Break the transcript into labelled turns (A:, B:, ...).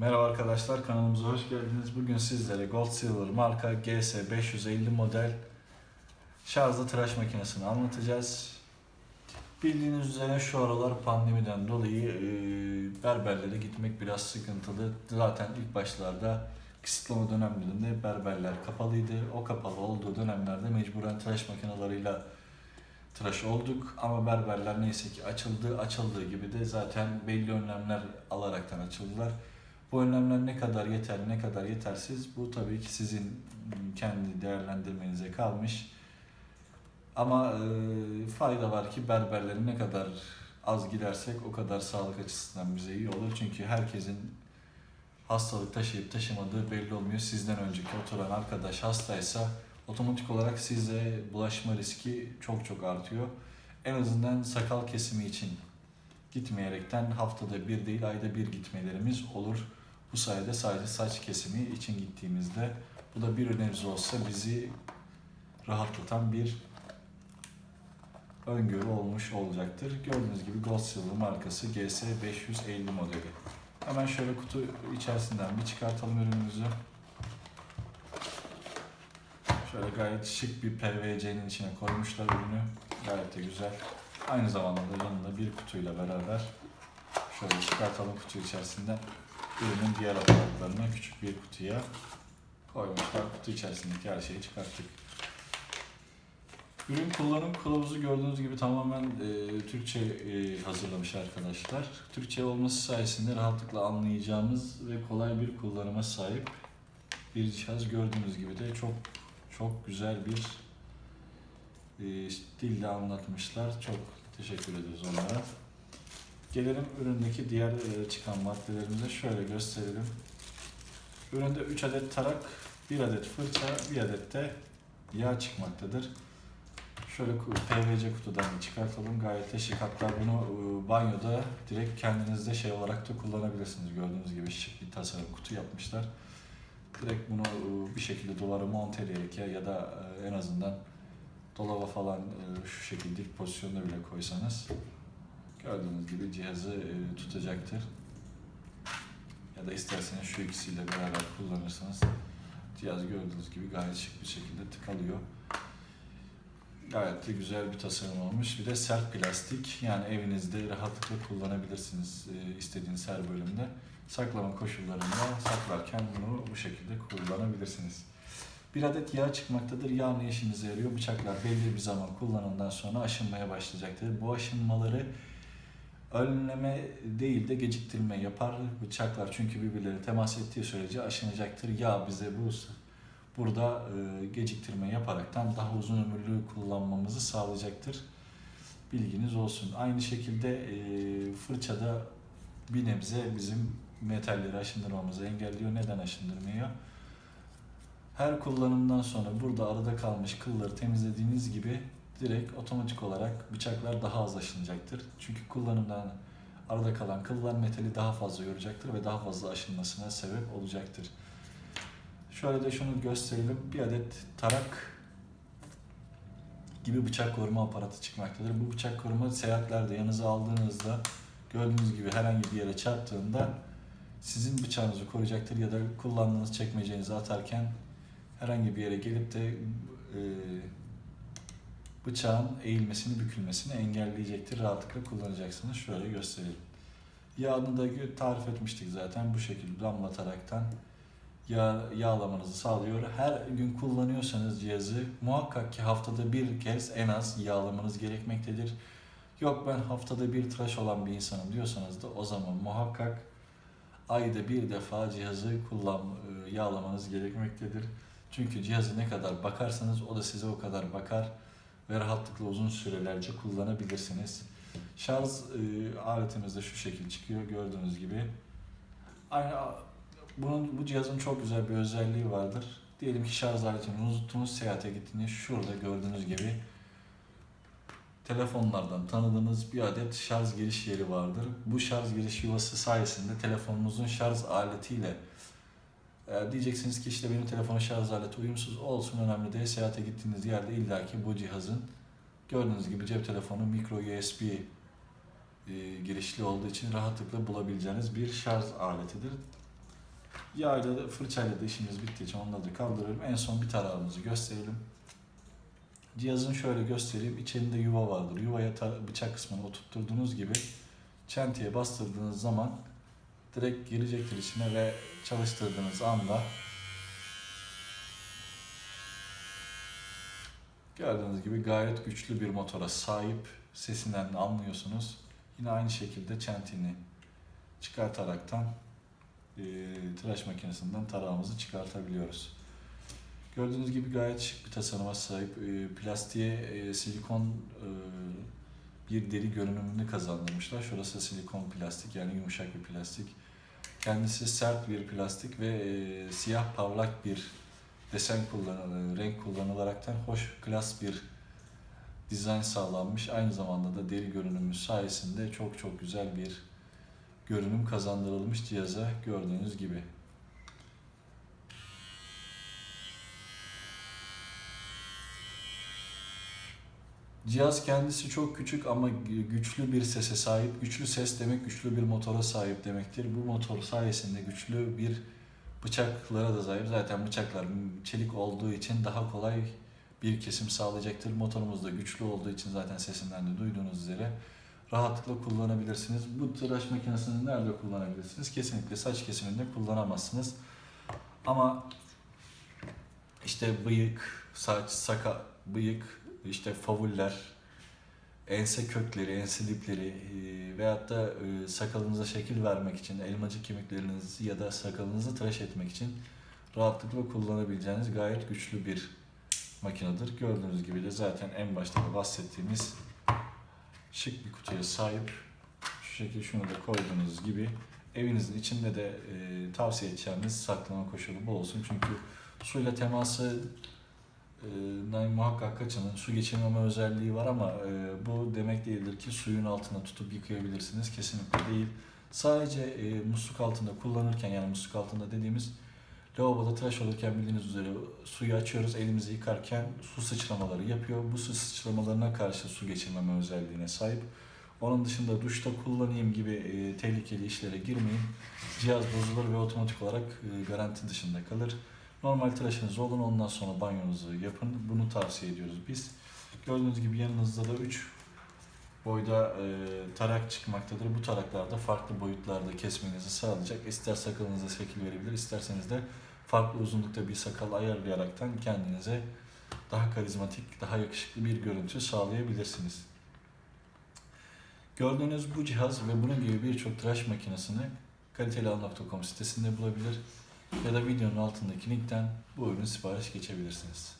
A: Merhaba arkadaşlar kanalımıza hoş geldiniz. Bugün sizlere Gold Silver marka GS 550 model şarjlı tıraş makinesini anlatacağız. Bildiğiniz üzere şu aralar pandemiden dolayı e, berberlere gitmek biraz sıkıntılı. Zaten ilk başlarda kısıtlama dönemlerinde berberler kapalıydı. O kapalı olduğu dönemlerde mecburen tıraş makinalarıyla tıraş olduk ama berberler neyse ki açıldı. Açıldığı gibi de zaten belli önlemler alaraktan açıldılar. Bu önlemler ne kadar yeterli, ne kadar yetersiz bu tabii ki sizin kendi değerlendirmenize kalmış. Ama e, fayda var ki berberlerin ne kadar az gidersek o kadar sağlık açısından bize iyi olur. Çünkü herkesin hastalık taşıyıp taşımadığı belli olmuyor. Sizden önceki oturan arkadaş hastaysa otomatik olarak size bulaşma riski çok çok artıyor. En azından sakal kesimi için gitmeyerekten haftada bir değil ayda bir gitmelerimiz olur. Bu sayede sadece saç kesimi için gittiğimizde bu da bir nebze olsa bizi rahatlatan bir öngörü olmuş olacaktır. Gördüğünüz gibi Gold Silver markası GS 550 modeli. Hemen şöyle kutu içerisinden bir çıkartalım ürünümüzü. Şöyle gayet şık bir PVC'nin içine koymuşlar ürünü. Gayet de güzel. Aynı zamanda da yanında bir kutuyla beraber şöyle çıkartalım kutu içerisinden ürünün diğer aparatlarını küçük bir kutuya koymuşlar. Kutu içerisindeki her şeyi çıkarttık. Ürün kullanım kılavuzu gördüğünüz gibi tamamen e, Türkçe e, hazırlamış arkadaşlar. Türkçe olması sayesinde rahatlıkla anlayacağımız ve kolay bir kullanıma sahip bir cihaz. Gördüğünüz gibi de çok çok güzel bir e, dille anlatmışlar. Çok teşekkür ediyoruz onlara. Gelelim üründeki diğer e, çıkan maddelerimize şöyle gösterelim. Üründe 3 adet tarak, 1 adet fırça, 1 adet de yağ çıkmaktadır. Şöyle PVC kutudan çıkartalım. Gayet de şık. Hatta bunu e, banyoda direkt kendinizde şey olarak da kullanabilirsiniz. Gördüğünüz gibi şık bir tasarım kutu yapmışlar. Direkt bunu e, bir şekilde duvara monteleyerek ya, ya da en azından dolaba falan şu şekilde dik pozisyonda bile koysanız gördüğünüz gibi cihazı e, tutacaktır. Ya da isterseniz şu ikisiyle beraber kullanırsanız cihaz gördüğünüz gibi gayet şık bir şekilde tıkalıyor. Gayet de güzel bir tasarım olmuş. Bir de sert plastik. Yani evinizde rahatlıkla kullanabilirsiniz e, istediğiniz her bölümde. Saklama koşullarında saklarken bunu bu şekilde kullanabilirsiniz. Bir adet yağ çıkmaktadır. Yağ ne işinize yarıyor? Bıçaklar belli bir zaman kullanımdan sonra aşınmaya başlayacaktır. Bu aşınmaları önleme değil de geciktirme yapar. Bıçaklar çünkü birbirleri temas ettiği sürece aşınacaktır. Yağ bize bu burada e, geciktirme yaparaktan daha uzun ömürlü kullanmamızı sağlayacaktır. Bilginiz olsun. Aynı şekilde e, fırçada bir nebze bizim metalleri aşındırmamızı engelliyor. Neden aşındırmıyor? Her kullanımdan sonra burada arada kalmış kılları temizlediğiniz gibi direkt otomatik olarak bıçaklar daha az aşınacaktır. Çünkü kullanımdan arada kalan kıllar metali daha fazla yoracaktır ve daha fazla aşınmasına sebep olacaktır. Şöyle de şunu gösterelim. Bir adet tarak gibi bıçak koruma aparatı çıkmaktadır. Bu bıçak koruma seyahatlerde yanınıza aldığınızda gördüğünüz gibi herhangi bir yere çarptığında sizin bıçağınızı koruyacaktır ya da kullandığınız çekmecenizi atarken herhangi bir yere gelip de e, bıçağın eğilmesini, bükülmesini engelleyecektir. Rahatlıkla kullanacaksınız. Şöyle gösterelim. Yağını da tarif etmiştik zaten. Bu şekilde damlataraktan yağ, yağlamanızı sağlıyor. Her gün kullanıyorsanız cihazı muhakkak ki haftada bir kez en az yağlamanız gerekmektedir. Yok ben haftada bir tıraş olan bir insanım diyorsanız da o zaman muhakkak ayda bir defa cihazı kullan, e, yağlamanız gerekmektedir. Çünkü cihazı ne kadar bakarsanız o da size o kadar bakar ve rahatlıkla uzun sürelerce kullanabilirsiniz. Şarj e, aletimiz de şu şekil çıkıyor gördüğünüz gibi. Aynı bunun bu cihazın çok güzel bir özelliği vardır. Diyelim ki şarj aletini unuttunuz, seyahate gittiniz. Şurada gördüğünüz gibi telefonlardan tanıdığınız bir adet şarj giriş yeri vardır. Bu şarj giriş yuvası sayesinde telefonunuzun şarj aletiyle e, diyeceksiniz ki işte benim telefonun şarj aleti uyumsuz olsun önemli değil. Seyahate gittiğiniz yerde illaki bu cihazın gördüğünüz gibi cep telefonu micro USB e, girişli olduğu için rahatlıkla bulabileceğiniz bir şarj aletidir. Yağıyla da fırçayla da işimiz bittiği için onları da kaldırıyorum. En son bir tarağımızı gösterelim. Cihazın şöyle göstereyim. İçerinde yuva vardır. Yuvaya bıçak kısmını oturtturduğunuz gibi çentiye bastırdığınız zaman direkt girecektir içine ve çalıştırdığınız anda gördüğünüz gibi gayet güçlü bir motora sahip. Sesinden de anlıyorsunuz. Yine aynı şekilde çentini çıkartaraktan e, tıraş makinesinden tarağımızı çıkartabiliyoruz. Gördüğünüz gibi gayet şık bir tasarıma sahip. E, plastiğe e, silikon e, bir deri görünümünü kazandırmışlar. Şurası silikon plastik yani yumuşak bir plastik. Kendisi sert bir plastik ve e, siyah parlak bir desen kullanılarak, renk kullanılaraktan hoş, klas bir dizayn sağlanmış. Aynı zamanda da deri görünümü sayesinde çok çok güzel bir görünüm kazandırılmış cihaza gördüğünüz gibi. Cihaz kendisi çok küçük ama güçlü bir sese sahip. Güçlü ses demek güçlü bir motora sahip demektir. Bu motor sayesinde güçlü bir bıçaklara da sahip. Zaten bıçaklar çelik olduğu için daha kolay bir kesim sağlayacaktır. Motorumuz da güçlü olduğu için zaten sesinden de duyduğunuz üzere rahatlıkla kullanabilirsiniz. Bu tıraş makinesini nerede kullanabilirsiniz? Kesinlikle saç kesiminde kullanamazsınız. Ama işte bıyık, saç, saka, bıyık, işte favuller, ense kökleri, ense dipleri e, veyahut da e, sakalınıza şekil vermek için elmacık kemiklerinizi ya da sakalınızı tıraş etmek için rahatlıkla kullanabileceğiniz gayet güçlü bir makinedir. Gördüğünüz gibi de zaten en başta da bahsettiğimiz şık bir kutuya sahip. Şu şekilde şunu da koyduğunuz gibi evinizin içinde de e, tavsiye edeceğimiz saklama koşulu bu olsun. Çünkü suyla teması e, muhakkak kaçının. Su geçirmeme özelliği var ama e, bu demek değildir ki suyun altına tutup yıkayabilirsiniz. Kesinlikle değil. Sadece e, musluk altında kullanırken yani musluk altında dediğimiz lavaboda tıraş olurken bildiğiniz üzere suyu açıyoruz elimizi yıkarken su sıçramaları yapıyor. Bu su sıçramalarına karşı su geçirmeme özelliğine sahip. Onun dışında duşta kullanayım gibi e, tehlikeli işlere girmeyin. Cihaz bozulur ve otomatik olarak e, garanti dışında kalır. Normal tıraşınız olun ondan sonra banyonuzu yapın. Bunu tavsiye ediyoruz biz. Gördüğünüz gibi yanınızda da 3 boyda e, tarak çıkmaktadır. Bu taraklarda farklı boyutlarda kesmenizi sağlayacak. İster sakalınıza şekil verebilir, isterseniz de farklı uzunlukta bir sakal ayarlayaraktan kendinize daha karizmatik, daha yakışıklı bir görüntü sağlayabilirsiniz. Gördüğünüz bu cihaz ve bunun gibi birçok tıraş makinesini kalitelial.com sitesinde bulabilir ya da videonun altındaki linkten bu ürünü sipariş geçebilirsiniz.